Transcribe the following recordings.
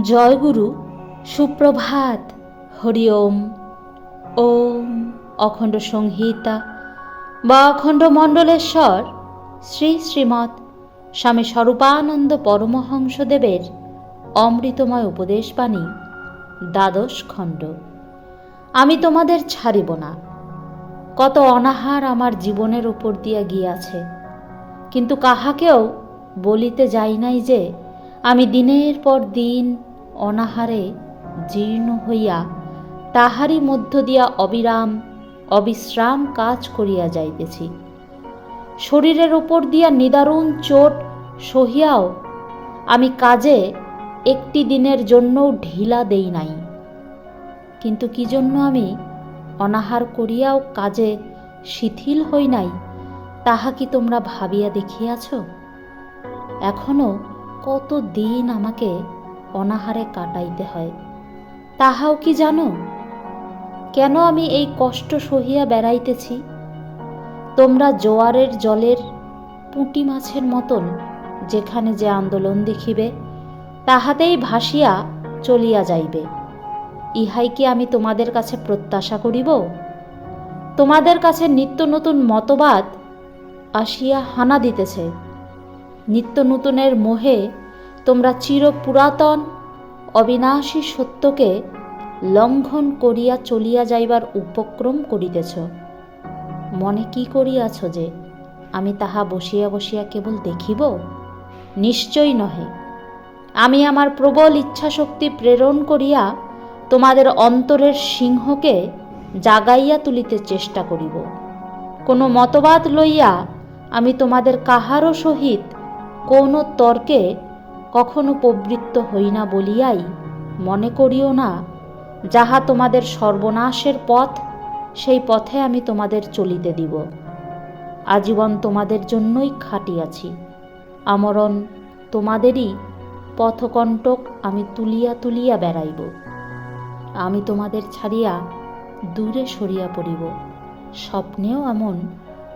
জয়গুরু, সুপ্রভাত, হরি ওম। ওম অখণ্ড সংহিতা বা অখণ্ড মণ্ডলেশ্বর, শ্রী শ্রীমৎ স্বামী স্বরূপানন্দ পরমহংসদেবের অমৃতময় উপদেশবাণী, দ্বাদশ খণ্ড। আমি তোমাদের ছাড়িব না। কত অনাহার আমার জীবনের উপর দিয়া গিয়াছে। কিন্তু কাহাকেও বলিতে যাই নাই যে আমি দিনের পর দিন অনাহারে জীর্ণ হইয়া তাহারই মধ্য দিয়া অবিরাম, অবিশ্রাম কাজ করিয়া যাইতেছি। শরীরের ওপর দিয়া নিদারুণ চোট সহিয়াও আমি কাজে একটি দিনের জন্যও ঢিলা দেই নাই। কিন্তু কি জন্য আমি অনাহার করিয়াও কাজে শিথিল হই নাই, তাহা কি তোমরা ভাবিয়া দেখিয়াছ? এখনও কত দিন আমাকে অনাহারে কাটাইতে হয়? তাহাও কি জানো? কেন আমি এই কষ্ট সহিয়া বেড়াইতেছি? তোমরা জোয়ারের জলের পুঁটি মাছের মতন যেখানে যে আন্দোলন দেখিবে, তাহাতেই ভাসিয়া চলিয়া যাইবে। ইহাই কি আমি তোমাদের কাছে প্রত্যাশা করিব? তোমাদের কাছে নিত্য নতুন মতবাদ আসিয়া হানা দিতেছে। নিত্য নূতনের মোহে তোমরা চির পুরাতন অবিনাশী সত্যকে লঙ্ঘন করিয়া চলিয়া যাইবার উপক্রম করিতেছ। মনে কি করিয়াছ যে, আমি তাহা বসিয়া বসিয়া কেবল দেখিব? নিশ্চয় নহে। আমি আমার প্রবল ইচ্ছাশক্তি প্রেরণ করিয়া তোমাদের অন্তরের সিংহকে জাগাইয়া তুলিতে চেষ্টা করিব। কোনো মতবাদ লইয়া আমি তোমাদের কাহারও সহিত কোনো তর্কে কখনো প্রবৃত্ত হই না বলিয়াই মনে করিও না, যাহা তোমাদের সর্বনাশের পথ, সেই পথে আমি তোমাদের চলিতে দিব। আজীবন তোমাদের জন্যই খাটিয়াছি। আমরণ তোমাদেরই পথকণ্টক আমি তুলিয়া তুলিয়া বেড়াইব। আমি তোমাদের ছাড়িয়া দূরে সরিয়া পড়িব। স্বপ্নেও এমন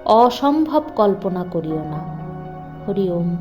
অসম্ভব কল্পনা করিও না। হরি ওম।